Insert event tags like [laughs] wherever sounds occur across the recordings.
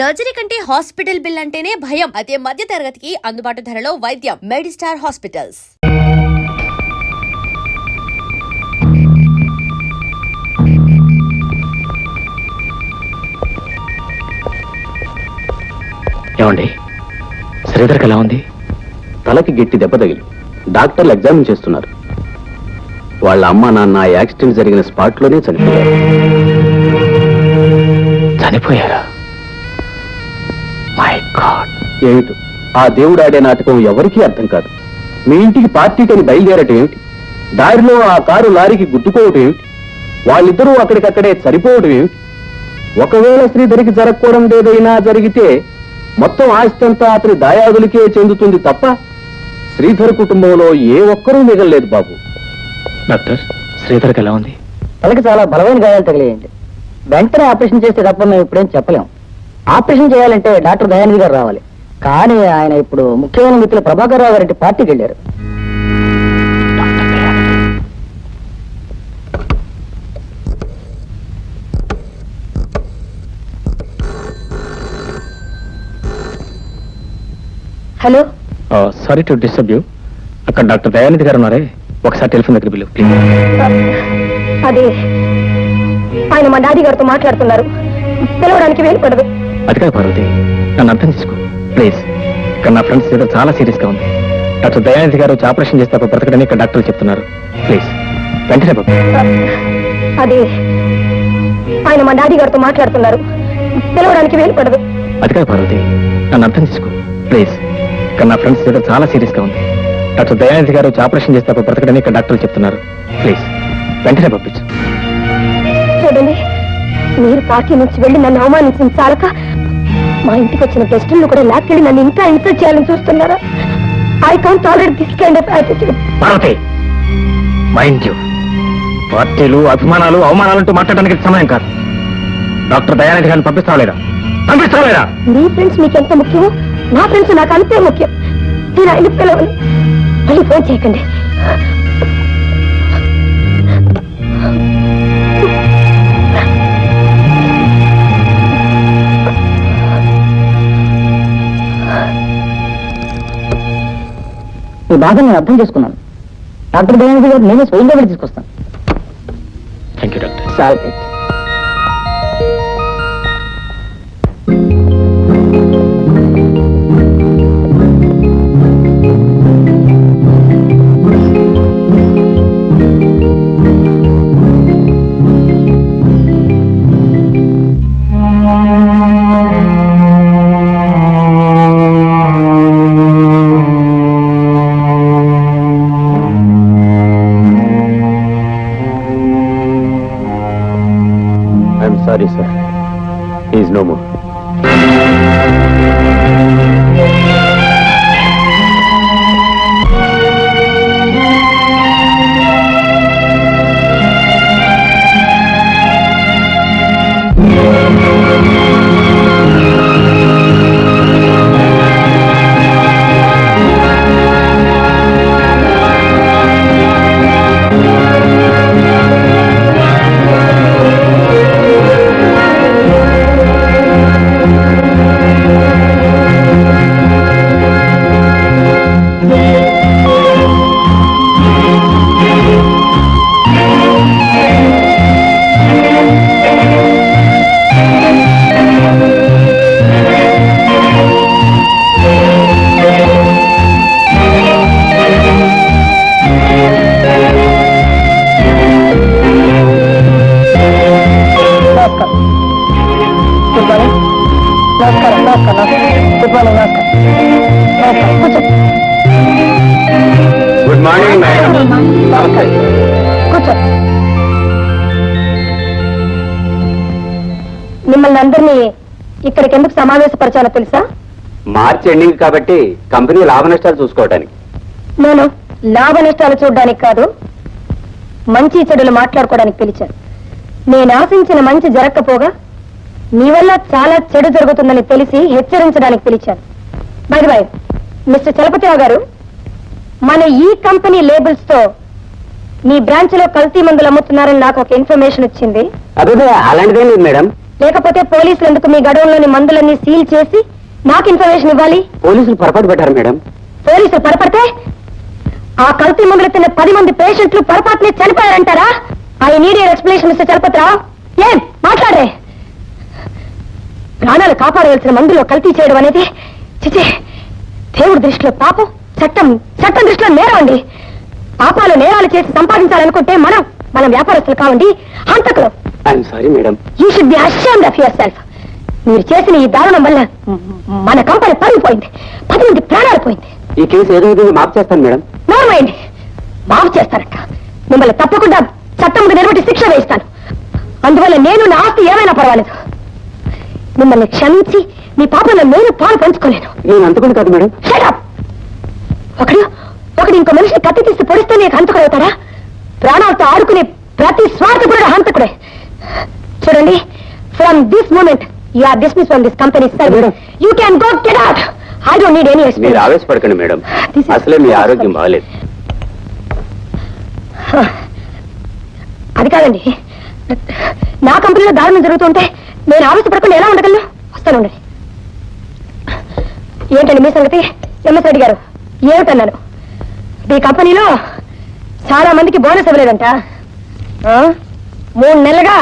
Surgery కంటే hospital bill అంటేనే భయం. అదే మధ్య తరగతికి అందుబాటు ధరలో వైద్యం. Medistar hospitals. ఏమండి? శ్రీధర్కి ఎలా ఉంది? తలకి గట్టి దెబ్బ తగిలి. డాక్టర్లు ఎగ్జామిన్ చేస్తున్నారు. వాళ్ళ అమ్మ నాన్న ఆ యాక్సిడెంట్ జరిగిన స్పాట్లోనే చనిపోయారు. చనిపోయారా? ఏమిటి? ఆ దేవుడు ఆడే నాటకం ఎవరికీ అర్థం కాదు. మీ ఇంటికి పార్టీకని బయలుదేరటం ఏమిటి? దారిలో ఆ కారు లారీకి గుద్దుకోవటం ఏమిటి? వాళ్ళిద్దరూ అక్కడికక్కడే సరిపోవటం ఏమిటి? ఒకవేళ శ్రీధరికి జరగకూడదు ఏదైనా జరిగితే మొత్తం ఆస్తి అంతా అతని దాయాదులకే చెందుతుంది తప్ప శ్రీధర్ కుటుంబంలో ఏ ఒక్కరూ మిగలలేదు బాబు. డాక్టర్ శ్రీధర్కి ఎలా ఉంది? తలకి చాలా బలమైన గాయాలు తగిలేయండి. వెంటనే ఆపరేషన్ చేస్తే తప్ప మేము ఇప్పుడేం చెప్పలేం. ఆపరేషన్ చేయాలంటే డాక్టర్ దయానిధి గారు రావాలి. కానీ ఆయన ఇప్పుడు ముఖ్యమైన మిత్రులు ప్రభాకర్ రావు గారి పార్టీకి వెళ్ళారు. Hello. Sorry to disturb you. అక్కడ డాక్టర్ దయానిధి గారు ఉన్నారే. ఒకసారి టెలిఫోన్ దగ్గర బిల్లు ప్లీజ్. అది. ఆయన మా డాడీ గారితో మాట్లాడుతున్నారు. పిలవడానికి వేలు పడదు. అది కాదు పార్వతి నన్ను అర్థం చేసుకో. ప్లీజ్. ఇక్కడ నా ఫ్రెండ్స్ ఏదో చాలా సీరియస్గా ఉంది. డాక్టర్ దయానిధి గారు వచ్చి ఆపరేషన్ చేస్తే అప్పుడు బ్రతకడని ఇక్కడ డాక్టర్లు చెప్తున్నారు. ప్లీజ్. వెంటనే పంపు. అది. ఆయన మా డాడీ గారితో మాట్లాడుతున్నారు. పిలవడానికి వేలు పడదు. అది కాదు పార్వతి నన్ను అర్థం చేసుకో. ప్లీజ్. ఇక్కడ నా ఫ్రెండ్స్ ఏదో చాలా సీరియస్గా ఉంది. డాక్టర్ దయానిధి గారు వచ్చి ఆపరేషన్ చేస్తే అప్పుడు బ్రతకడని ఇక్కడ డాక్టర్లు చెప్తున్నారు. ప్లీజ్. వెంటనే పంపించు. చూడండి మీరు పార్టీ నుంచి వెళ్ళి నన్ను అవమానించిన చాలక మా ఇంటికి వచ్చిన గెస్టులను కూడా లాక్కెళ్ళి నన్ను ఇంకా ఇన్సల్ట్ చేయాలని చూస్తున్నారా? I can't already this kind of attitude Parvati mind you పార్టీలు అభిమానాలు అవమానాలంటూ మాట్లాడడానికి సమయం కాదు. డాక్టర్ దయానిధి గారిని పంపిస్తావా లేదా? పంపిస్తావా లేదా? మీ ఫ్రెండ్స్ మీకు ఎంత ముఖ్యమో నా ఫ్రెండ్స్ నాకు అంతే ముఖ్యం. నేను ఆయన పిలవను. మళ్ళీ ఫోన్ చేయకండి. ఈ బాధ నేను అర్థం చేసుకున్నాను. డాక్టర్ దయానిధి గారు నేనే స్వయంగా వెళ్ళి తీసుకొస్తాను. Thank you doctor. Sorry sir is ఇక్కడికి ఎందుకు సమావేశపరచాలో తెలుసా? మార్చ్ ఎండింగ్ కాబట్టి కంపెనీ లాభ నష్టాలు చూసుకోవడానికి నేను లాభ నష్టాలు చూడడానికి కాదు మంచి చెడులు మాట్లాడుకోవడానికి పిలిచాను. నేను ఆశించిన మంచి జరగకపోగా మీ వల్ల చాలా చెడు జరుగుతుందని తెలిసి హెచ్చరించడానికి పిలిచాను. బై బై మిస్టర్ చలపతిరావు గారు మన ఈ కంపెనీ లేబుల్స్తో మీ బ్రాంచ్లో కల్తీ మందులు అమ్ముతున్నారని నాకు ఒక ఇన్ఫర్మేషన్ వచ్చింది. అదే అలాంటిదేం లేదు మేడం. లేకపోతే పోలీసులు ఎందుకు మీ గడువులోని మందులన్నీ సీల్ చేసి నాకు ఇన్ఫర్మేషన్ ఇవ్వాలి? పోలీసులు పొరపాటు పెట్టారు మేడం. పోలీసులు పొరపడితే? ఆ కల్తీ మందులు తిన్న పది మంది పేషెంట్లు పొరపాటునే చనిపోయారంటారా? I need explanation mister Chalapathirao. ఏం? మాట్లాడే ప్రాణాలు కాపాడవలసిన మందులో కల్తీ చేయడం అనేది చిచి దేవుడి దృష్టిలో పాపం చట్టం చట్టం దృష్టిలో నేరం అండి. పాపాలు నేరాలు చేసి సంపాదించాలనుకుంటే మనం మనం వ్యాపారస్తులు కావండి హంతకులు. I'm sorry madam you should be ashamed of yourself మీరు చేసిన ఈ దారుణం వల్ల మన కంపెనీ పడిపోయింది పది మంది ప్రాణాలు పోయింది. ఈ కేసు ఏదో విధంగా మాఫ్ చేస్తాను మేడం నోర్మైంది మాఫ్ చేస్తారట మిమ్మల్ని తప్పకుండా చట్టం ముందు నిలబెట్టి శిక్ష వేయిస్తాను. అందువల్ల నేను నా ఆస్తి ఏమైనా పర్వాలేదు. మిమ్మల్ని క్షమించి మీ పాపంలో నేను పాలు పంచుకోలేను. నేను అంతకుండా కాదు మేడం up! ఒకడు ఒకడు ఇంకో మనిషిని కత్తి తీసి పొడిస్తే నీకు హంతకుడవుతాడా? ప్రాణాలతో ఆడుకునే ప్రతి స్వార్థకుడు హంతకుడే. చూడండి from this moment you are dismiss from this company Madam. You can go get out I don't need any మీరు ఆవేశపడకండి మేడం. This is- అసలే మీ ఆరోగ్యం బాగాలేదు అది కాదండి. నా కంపెనీలో దారుణం జరుగుతుంటే నేను ఆవేశపడకుండా ఎలా ఉండగలను? వస్తానండి ఏంటండి మీ సంగతి? ఎంఎస్ రెడ్డి గారు ఏమిటన్నాను? మీ కంపెనీలో చాలా మందికి బోనస్ ఇవ్వలేదంట. ఆ? మూడు నెలలుగా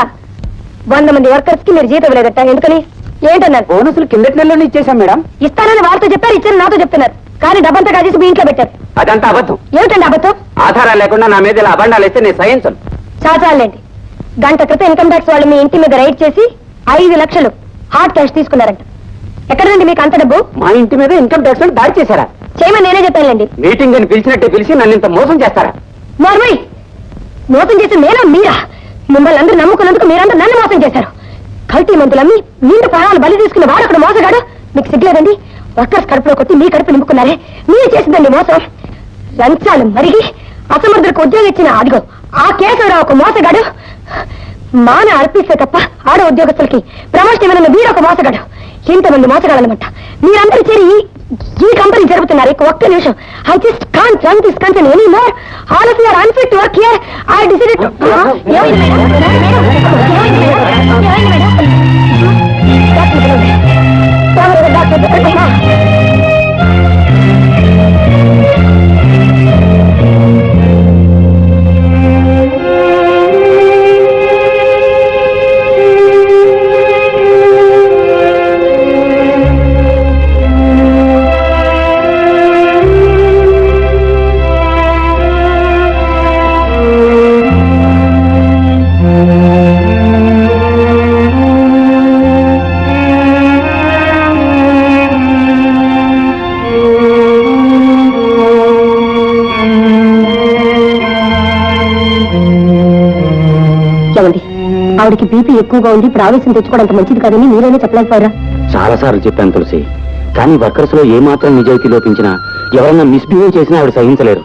వంద మంది వర్కర్స్కి మీరు జీతం ఇవ్వలేదంట. ఎందుకని? ఏంటన్నాను బోనసులు కిందటి నెలలో ఇచ్చేసాం మేడం. ఇస్తానని వాళ్ళతో చెప్పారు ఇచ్చారు నాతో చెప్తున్నారు. కానీ డబ్బంతా కాజేసి మీ ఇంట్లో పెట్టారు. అదంతా అబద్ధం. ఏమిటండి అబద్ధం? ఆధారాలు లేకుండా నా మీద ఇలా అబండాలు ఇస్తే నేను సహించను. చాచాలండి గంట క్రితం ఇన్కమ్ ట్యాక్స్ వాళ్ళు మీ ఇంటి మీద రైడ్ చేసి ఐదు లక్షలు హార్డ్ క్యాష్ తీసుకున్నారంట. ఎక్కడండి మీకు అంత డబ్బు? మా ఇంటి మీద ఇన్కమ్ ట్యాక్స్ దాడి చేశారా? చేయమని నేనే చెప్పానులేండి. మీటింగ్ అని పిలిచినట్టే పిలిచి నన్ను ఇంత మోసం చేస్తారా? నార్మల్ మోసం చేసి నేనా మీరా? మిమ్మల్ని అందరూ నమ్ముకున్నందుకు మీరందరూ నన్ను మోసం చేశారు. కల్తీ మందులమ్మి మీరు ప్రాణాలు బలి తీసుకున్న వాడు అక్కడ మోసగాడు. మీకు సిగ్గులేదండి? వర్కర్స్ కడుపులో కొట్టి మీ కడుపు నింపుకున్నారే. మీరు చేసిందండి మోసం. లంచాలు మరిగి అసమర్థులకు ఉద్యోగం ఇచ్చిన అదిగో ఆ కేశవరావు ఒక మోసగాడు. మాన అర్పిస్తే తప్ప ఆడ ఉద్యోగస్తులకి ప్రమోషన్ ఇవ్వనున్న మీరు ఒక మోసగాడు. ఇంతమంది మోసగాడనమాట మీరందరూ చేరి ఈ- ఈ కంపెనీ జరుపుతున్నారు. ఇక ఒక్క నిమిషం. I just can't run this company any more all of you're unfit to work here I decided to ఏమైంది మేడం ఏమైంది మేడం ఆవిడకి బీపీ ఎక్కువగా ఉంది ఇప్పుడు ఆవేశం తెచ్చుకోవడానికి మంచిది కాదని మీరైనా చెప్పలేకపోయారా? చాలా సార్లు చెప్పాను తులసి. కానీ వర్కర్స్లో ఏ మాత్రం నిజాయితీ లోపించినా ఎవరన్నా మిస్బిహేవ్ చేసినా ఆవిడ సహించలేరు.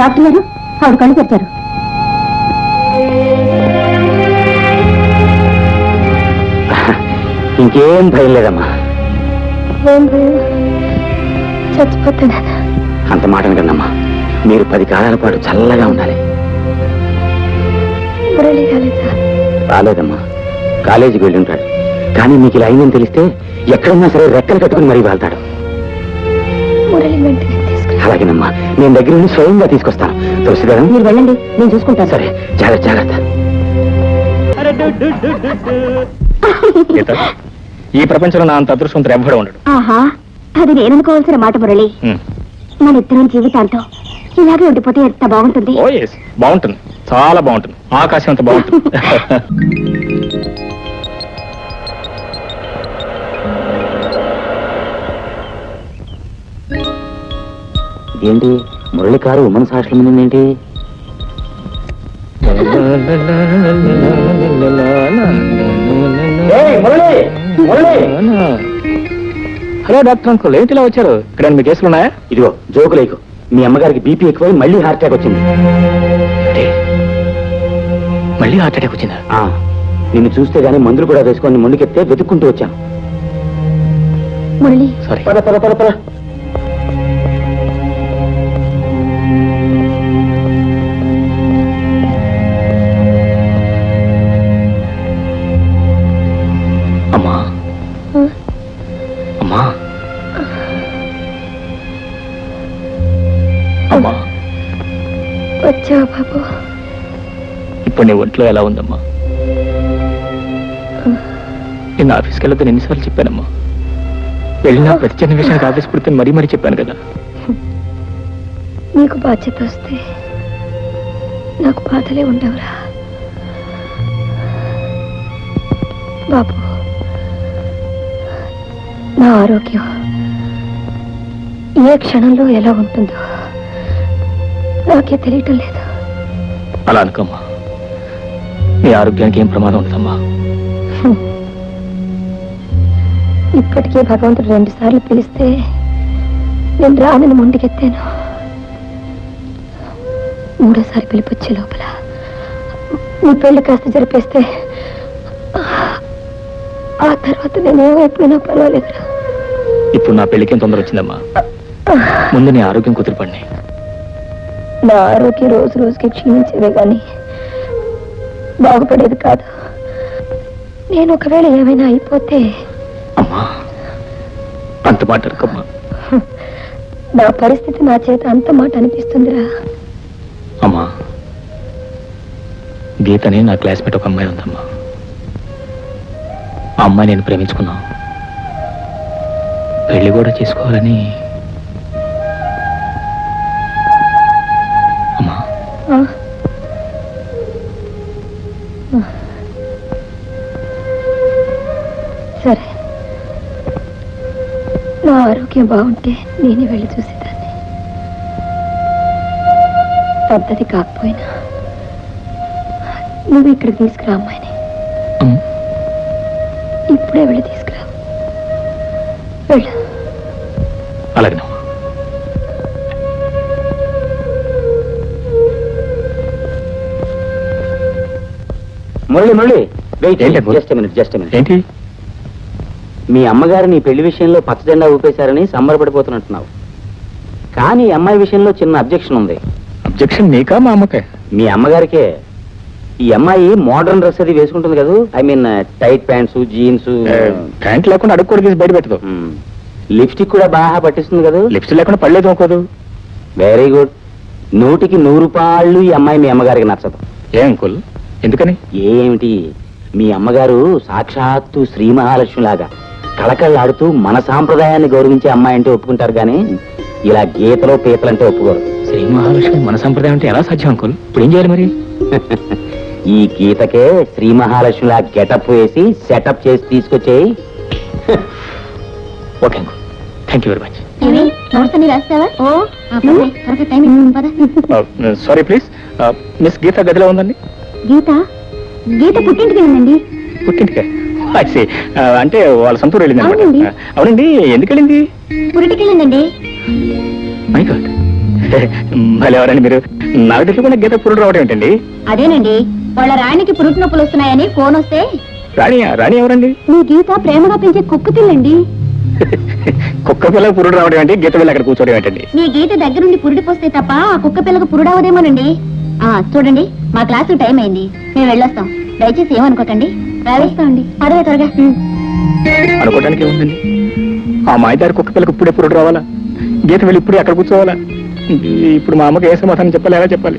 డాక్టర్ గారు ఆవిడ కళ్ళు తెచ్చారు [laughs] ఇంకేం భయం లేదమ్మా. చచ్చిపోతాను. అంత మాట కన్నమ్మా మీరు పది కాలాల పాటు చల్లగా ఉండాలి. కాలేదా రాలేదమ్మా. కాలేజీకి వెళ్ళి ఉంటాడు కానీ మీకు ఇలా అయిందని తెలిస్తే ఎక్కడున్నా సరే రెక్కలు కట్టుకుని మరీ వెళ్తాడు. అలాగేనమ్మా. నేను దగ్గర నుండి స్వయంగా తీసుకొస్తాను. తులసిగారు మీరు వెళ్ళండి. నేను చూసుకుంటాను. సరే జాగ్రత్త జాగ్రత్త. [laughs] గీత ఈ ప్రపంచంలో నా అంత అదృష్టవంతుడు ఎవ్వడు ఉండడు. ఆహా అది నేననుకోవాల్సిన మాట మురళి. హ్మ్. మన ఇద్దరం జీవితాంతం ఇలాగే ఉండిపోతే ఎంత బాగుంటుంది? ఓ ఎస్ బాగుంటుంది. చాలా బాగుంటుంది. ఆకాశం అంత బాగుంటుంది. ఏంటి మురళి కారు ఉమెన్స్ హాస్టల్ మీద ఏంటి? హలో డాక్టర్ అంకుల్ ఏంటి ఇలా వచ్చారు? ఇక్కడ మీ కేసులు ఉన్నాయా? ఇదిగో జోకు లేకు మీ అమ్మగారికి బీపీ ఎక్కువై మళ్ళీ హార్ట్ అటాక్ వచ్చింది. మళ్ళీ హార్ట్ అటాక్ వచ్చిందా? నిన్ను చూస్తే గానీ మందులు కూడా వేసుకొని ముందుకెత్తే వెతుక్కుంటూ వచ్చాను. మురళి. అమ్మా. బాబు? ఇప్పుడు నీ ఒంట్లో ఎలా ఉందమ్మా? నేను ఆఫీస్కి వెళ్ళొద్దని ఎన్నిసార్లు చెప్పానమ్మా. వెళ్ళినా ప్రతి చిన్న విషయానికి ఆఫీస్ పుడితే మరీ మరీ చెప్పాను కదా. నీకు బాధ్యత వస్తే నాకు బాధలే ఉండవురా. బాబు నా ఆరోగ్యం ఏ క్షణంలో ఎలా ఉంటుందో నాకే తెలియటం లేదు. అలా అనుకోమ్మా. నీ ఆరోగ్యానికి ఏం ప్రమాదం ఉండదమ్మా. ఇప్పటికే భగవంతుడు రెండు సార్లు పిలిస్తే నేను రానని ముందుకెత్తాను మూడోసారి పిలిపొచ్చే లోపల నీ పెళ్ళి కాస్త జరిపేస్తే ఆ తర్వాత నేను ఏమైపోయినా పర్వాలేదురా ఇప్పుడు నా పెళ్ళికి ఏం తొందర వచ్చిందమ్మా. ముందు నీ ఆరోగ్యం కుదిరిపడినాయి. నా ఆరోగ్యం రోజు రోజుకి క్షీణించేదే కానీ బాగుపడేది కాదు. నేను ఒకవేళ ఏమైనా అయిపోతే అమ్మా అంత మాట అనుకోమ్మా. నా పరిస్థితి నా చేత అంత మాట అనిపిస్తుందిరా. అమ్మా గీతని నా క్లాస్మేట్ ఒక అమ్మాయి ఉందమ్మా. ఆ అమ్మాయి నేను ప్రేమించుకున్నా. పెళ్ళి కూడా చేసుకోవాలని. అమ్మా ఆరోగ్యం బాగుంటే నేనే వెళ్ళి చూసేదాన్ని. పద్ధతి కాకపోయినా నువ్వు ఇక్కడికి తీసుకురా అమ్మాయిని. అమ్మ, ఇప్పుడే వెళ్ళి తీసుకురా. వెళ్ళు. అలాగేనమ్మా. Murali Murali wait? Just minute just minute ఏంటి? మీ అమ్మగారు నీ పెళ్ళి విషయంలో పచ్చ జెండా ఊపేశారని సంబరపడిపోతున్నట్టున్నావు. కానీ అమ్మాయి విషయంలో చిన్న అబ్జెక్షన్ ఉంది. అబ్జెక్షన్ నీకా మా అమ్మకే మీ అమ్మగారికే. ఈ అమ్మాయి మోడర్న్ డ్రెస్ అది వేసుకుంటుంది కదా? I mean tight pants jeans. Pant లేకుండా అడుగు కూడా తీసి బయట పెట్టదు. లిప్స్టిక్ కూడా బాగా పట్టిస్తుంది కదా? లిప్స్ లేకుండా పడలేదు అనుకోదు వెరీ గుడ్ నూటికి నూరు పాళ్ళు ఈ అమ్మాయి మీ అమ్మగారికి నచ్చదు. ఏ అంకుల్? ఎందుకని? ఏమిటి? మీ అమ్మగారు సాక్షాత్తు శ్రీ మహాలక్ష్మి కళకళలాడుతూ మన సాంప్రదాయాన్ని గౌరవించే అమ్మాయి అంటే ఒప్పుకుంటారు కానీ ఇలా గీతలో పీతలంటే ఒప్పుకోరు. శ్రీ మహాలక్ష్మి మన సంప్రదాయం అంటే ఎలా సాధ్యం అంకుల్? ఇప్పుడు ఏం చేయాలి మరి? [laughs] ఈ గీతకే శ్రీ మహాలక్ష్మిలా గెటప్ వేసి సెటప్ చేసి తీసుకొచ్చేయి. [laughs] Okay uncle. Thank you very much sorry please miss Geeta గదిలో ఉందండి? గీత? గీత పుట్టింటికి వెళ్ళండి పుట్టింటికే? అంటే వాళ్ళ సొంతూరు వెళ్ళింది అనమాట అవునండి. అవునండి ఎందుకు వెళ్ళింది? పురిటికి వెళ్ళండి మై గాడ్ [laughs] మళ్ళీ ఎవరండి మీరు? నాకు తెలియకుండా గీత పురుడు రావడం ఏంటండి? అదేనండి. వాళ్ళ రాణికి పురుటి నొప్పులు వస్తున్నాయని ఫోన్ వస్తే రాణి రాణి ఎవరండి? మీ గీత ప్రేమగా పెంచే కుక్క పిల్లండి. [laughs] కుక్క పిల్ల పురుడు రావడం ఏంటి? గీత వెళ్ళి అక్కడ కూర్చోవడం ఏంటండి? మీ గీత దగ్గరుండి పురుడి పోస్తే తప్ప ఆ కుక్క పిల్లకు పురుడవదేమోనండి ఆ చూడండి మా క్లాసు టైం అయింది. మేము వెళ్ళొస్తాం. దయచేసి ఏమనుకోకండి. రావేస్తామండి పదవే త్వరగా. అనుకోవడానికి ఏముందండి? ఆ మాయదారి కుక్క పిల్లకి ఇప్పుడే పురుడు రావాలా? గీత వెళ్ళి ఇప్పుడే అక్కడ కూర్చోవాలా? ఇప్పుడు మా అమ్మకి ఏ సమాధానం చెప్పాలి ఎలా చెప్పాలి?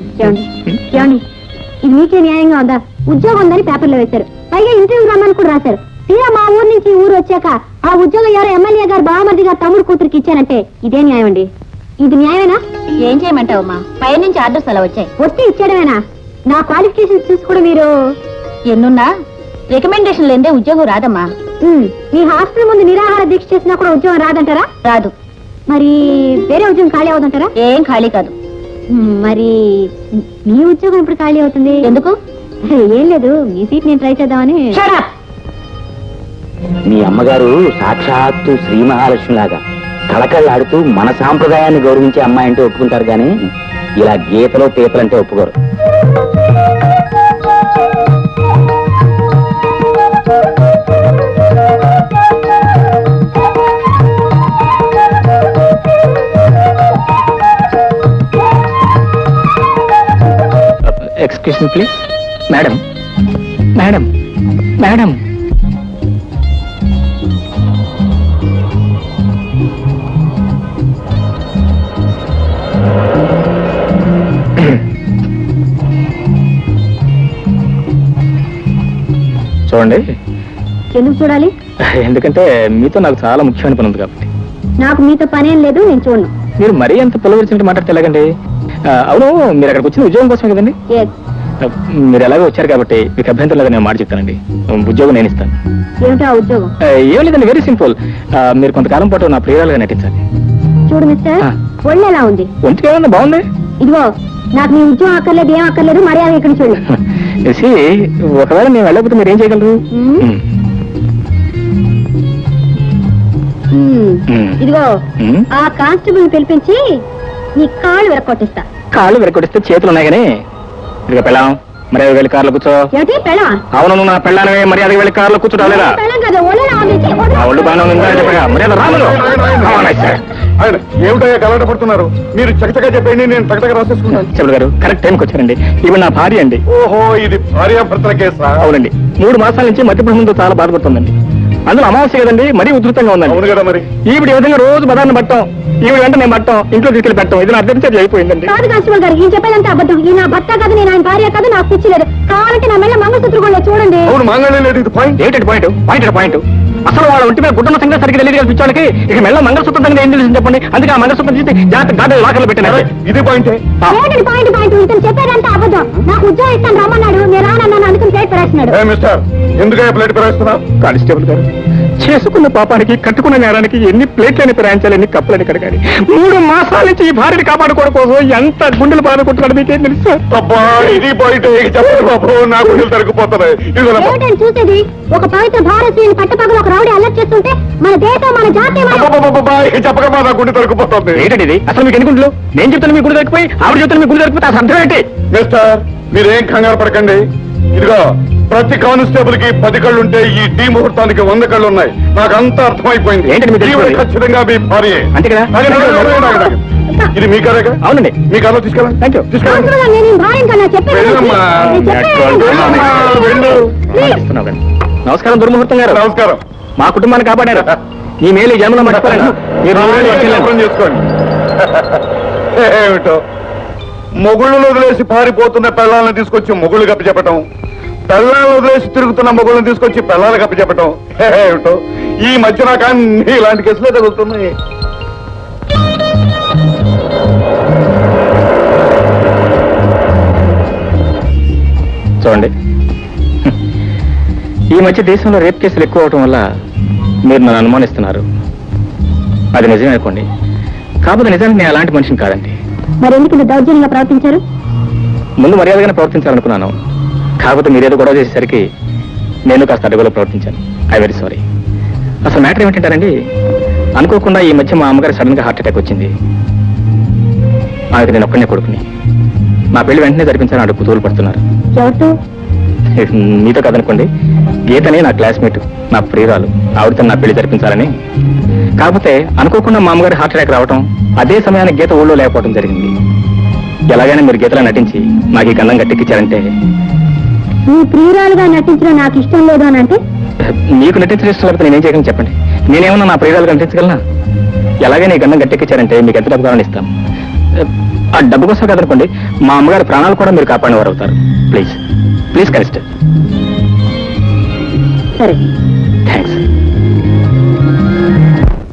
ఇది మీకే న్యాయంగా ఉందా? ఉద్యోగం ఉందని పేపర్లో వేశారు. పైగా ఇంటర్వ్యూ రమ్మని కూడా రాశారు. తీరా మా ఊరు నుంచి ఈ ఊరు వచ్చాక ఆ ఉద్యోగం ఎవరో ఎమ్మెల్యే గారు బావమర్ది గారు తమ్ముడు కూతురికి ఇచ్చానంటే ఇదే న్యాయం అండి. ఇది న్యాయమేనా? ఏం చేయమంటావమ్మా? పై నుంచి ఆర్డర్స్ అలా వచ్చాయి. వస్తే ఇచ్చేయడమేనా? నా క్వాలిఫికేషన్స్ చూసి కూడా మీరు ఎన్నున్నా? రికమెండేషన్ లేదే ఉద్యోగం రాదమ్మా. మీ హాస్టల్ ముందు నిరాహార దీక్ష చేసినా కూడా ఉద్యోగం రాదంటారా? రాదు. మరి వేరే ఉద్యోగం ఖాళీ అవుతుంటారా ఏం ఖాళీ కాదు. మరి మీ ఉద్యోగం ఇప్పుడు ఖాళీ అవుతుంది? ఎందుకు? ఏం లేదు. మీ సీట్ నేను ట్రై చేద్దామని. మీ అమ్మగారు సాక్షాత్తు శ్రీ మహాలక్ష్మి లాగా కళకళలాడుతూ మన సాంప్రదాయాన్ని గౌరవించే అమ్మాయి అంటే ఒప్పుకుంటారు కానీ ఇలా గీతలో పీతలంటే ఒప్పుకోరు. Excuse me please. Madam. Madam. Madam. చూడండి. ఎందుకు చూడాలి? ఎందుకంటే మీతో నాకు చాలా ముఖ్యమైన పని ఉంది కాబట్టి. నాకు మీతో పని ఏం లేదు నేను చూడను. మీరు మరీ అంత పిలవలసినట్టు మాట్లాడితే ఎలాగండి? అవును మీరు అక్కడికి వచ్చిన ఉద్యోగం కోసం కదండి? మీరు ఎలాగో వచ్చారు కాబట్టి మీకు అభ్యంతరం లేదని నేను మాట చెప్తానండి. ఉద్యోగం నేను ఇస్తాను. ఏమిటో ఉద్యోగం? ఏం లేదండి వెరీ సింపుల్ మీరు కొంతకాలం పాటు నా ప్రియురాలుగా నటించాలి. చూడు మిస్టర్. ఒళ్ళు ఎలా ఉంది? ఒంటికి ఏమన్నా బాగుంది? ఇదిగో నాకు నీ ఉద్యోగం అక్కర్లేదు ఏం అక్కర్లేదు మర్యాద ఇక్కడ చూడు. [laughs] ఒకవేళ నేను వెళ్ళకపోతే మీరు ఏం చేయగలరు. ఇదిగో. ఆ కానిస్టేబుల్ పిలిపించి నీ కాళ్ళు విరక్కొట్టిస్తా కాళ్ళు వెరకొడిస్తే చేతులు ఉన్నాయి కానీ ఇదిగో పెళ్ళాం మర్యాద వెళ్ళి కార్లో కూర్చో. పెళ్ళం? అవును నువ్వు నా పెళ్ళానవే మర్యాద వెళ్ళి కార్లో కూర్చోటాలేదా పెళ్ళం కదా ఒళ్ళేలా ఉంది ఛీ, వదలు. ఆ ఒళ్ళు బాగానే ఉందా చెప్పగా. మర్యాద రాములు ఆయన ఏమిటయ్యా కలవట పడుతున్నారు మీరు చకచకా చెప్పండి నేను చకచక రాసేసుకుంటాను చెప్పుడు గారు కరెక్ట్ టైంకి వచ్చారండి. ఇవి నా భార్య అండి. ఓహో ఇది భార్యాభర్తల కేసా? అవునండి. మూడు మాసాల నుంచి మధ్యప్రదేశ్తో చాలా బాధపడుతుందండి. అందులో అమావాస్య కదండి మరీ ఉధృతంగా అవును ఉందండి కదా మరి. ఈవిడ ఈ విధంగా రోజు బదాన్ని పట్టం ఈవిడ వెంట నేను పట్టం ఇంట్లో తీసుకెళ్ళి పెట్టం. ఇది నా అర్థం అయిపోయిందండి. కాదు కానిస్టేబుల్ గారు ఈయన చెప్పేదంతా అబద్ధం. ఈ నా భర్త కాదు నేను ఆయన భార్య కాదు నాకు పిచ్చిలేదు కావాలంటే నా మెల్ల మంగళసూత్రం కూడా చూడండి. అవును మాంగళ్యం లేదు ఇది పాయింట్ ఏంటంటే పాయింట్ పాయింట్ పాయింట్ అసలు వాళ్ళ ఒంటి మీద గుడ్డల సంగతి సరిగ్గా తెలియదు పిచ్చోళ్ళకి ఇక మెల్ల మంగళసూత్రం దగ్గర ఏం తెలిసింది చెప్పండి? అందుకే ఆ మంగళసూత్రం తీసి జాగ్రత్త గాడి లాకర్లో పెట్టాను. ఇది పాయింటే పాయింట్ పాయింట్ చెప్పేదంతా అబద్ధం. అందుకని ప్లేట్ పడేస్తున్నాడు ఏ మిస్టర్ ఎందుకయ్యా ప్లేట్ పెరేస్తున్నా కానిస్టేబుల్ గారు చేసుకున్న పాపానికి కట్టుకున్న నేరానికి ఎన్ని ప్లేట్లని ప్రయాణించాలి ఎన్ని కప్పులని కడగాలి? మూడు మాసాల నుంచి ఈ భార్యని కాపాడుకోవడం కోసం ఎంత గుండెలు బాధకుంటున్నాడు మీకేం తెలుసు? సార్? అబ్బా ఇది పాయింట్ చెప్పండి బాబు నా గుండెలు తరుక్కుపోతున్నాయి. ఇదిగో ఏమిటని చూసేది? ఒక పవిత్ర భారతీయుని పట్టపగలు ఒక రౌడీ అల్లరి చేస్తుంటే మన దేశం మన జాతి నా గుండె తరుక్కుపోతుంది. ఏంటండి ఇది? అసలు మీకు ఎన్ని గుండెలు? నేను చెప్తాను మీ గుడి దొరికిపోయి ఆవిడ చెప్తాను మీ గుడి దొరికిపోతే అసలు అర్థం ఏంటి? మిస్టర్ మీరేం కంగారు పడకండి. ఇదిగో ప్రతి కానిస్టేబుల్కి పది కళ్ళుంటే ఈ టీ ముహూర్తానికి వంద కళ్ళు ఉన్నాయి నాకు అంతా అర్థమైపోయింది? ఖచ్చితంగా మీ భార్య. కదా? ఇది మీ కరేగా అవునండి. మీ కర్ర తీసుకెళ్ళండి. కాదు కదా. నమస్కారం దుర్ముహూర్తం గారు. నమస్కారం. మా కుటుంబాన్ని కాపాడారు. ఈ మేలు ఈ జన్మలో మర్చిపోయాను [laughs] మీరు చేసుకోండి. [laughs] ఏమిటో? మొగుళ్ళను వదిలేసి పారిపోతున్న పిల్లల్ని తీసుకొచ్చి మొగుళ్ళు కప్పచెప్పటం. పిల్లల్ని వదిలేసి తిరుగుతున్న మొగుళ్ళని తీసుకొచ్చి పిల్లలు కప్పచెప్పటం. ఏమిటో? ఈ మధ్య నాకు అన్ని ఇలాంటి కేసులే తగులుతున్నాయి చూడండి. ఈ మధ్య దేశంలో రేప్ కేసులు ఎక్కువ అవటం వల్ల మీరు నన్ను అనుమానిస్తున్నారు. అది నిజమే అనుకోండి. కాకపోతే నిజానికి నేను అలాంటి మనిషిని కాదండి. మరి ఎందుకు దౌర్జన్యంగా ప్రవర్తించారు? ముందు మర్యాదగానే ప్రవర్తించాలనుకున్నాను. కాకపోతే మీరేదో గొడవ చేసేసరికి నేను కాస్త అడుగులో ప్రవర్తించాను. I very sorry. అసలు మ్యాటర్ ఏమిటంటారండి? అనుకోకుండా ఈ మధ్య మా అమ్మగారు సడన్గా హార్ట్ అటాక్ వచ్చింది. ఆమెకు నేను ఒక్కనే కొడుకుని. నా పెళ్ళి వెంటనే జరిపించాలని అడుగు కుతూలు పడుతున్నారు. మీతో కదనుకోండి. గీతని నా క్లాస్మేట్ నా ప్రియురాలు. ఆవిడతో నా పెళ్ళి జరిపించాలని కాకపోతే అనుకోకుండా మా అమ్మగారి హార్ట్ అటాక్ రావటం అదే సమయానికి గీత ఊళ్ళో లేకపోవడం జరిగింది. ఎలాగైనా మీరు గీతలో నటించి నాకు ఈ గంధం గట్టెక్కించారంటే నీ ప్రియురాలుగా నటించడం నాకు ఇష్టం లేదు అని అంటే? మీకు నటించడం ఇష్టం లేకపోతే నేనేం చేయగలను చెప్పండి? నేనేమన్నా నా ప్రియురాలుగా నటించగలనా? ఎలాగైనా ఈ గంధం గట్టెక్కించారంటే మీకు ఎంత డబ్బు కావాలని ఇస్తాం. ఆ డబ్బు కోసం కదనుకోండి మా అమ్మగారి ప్రాణాలు కూడా మీరు కాపాడిన వారు అవుతారు ప్లీజ్. ప్లీజ్ కనిస్టర్ సరే.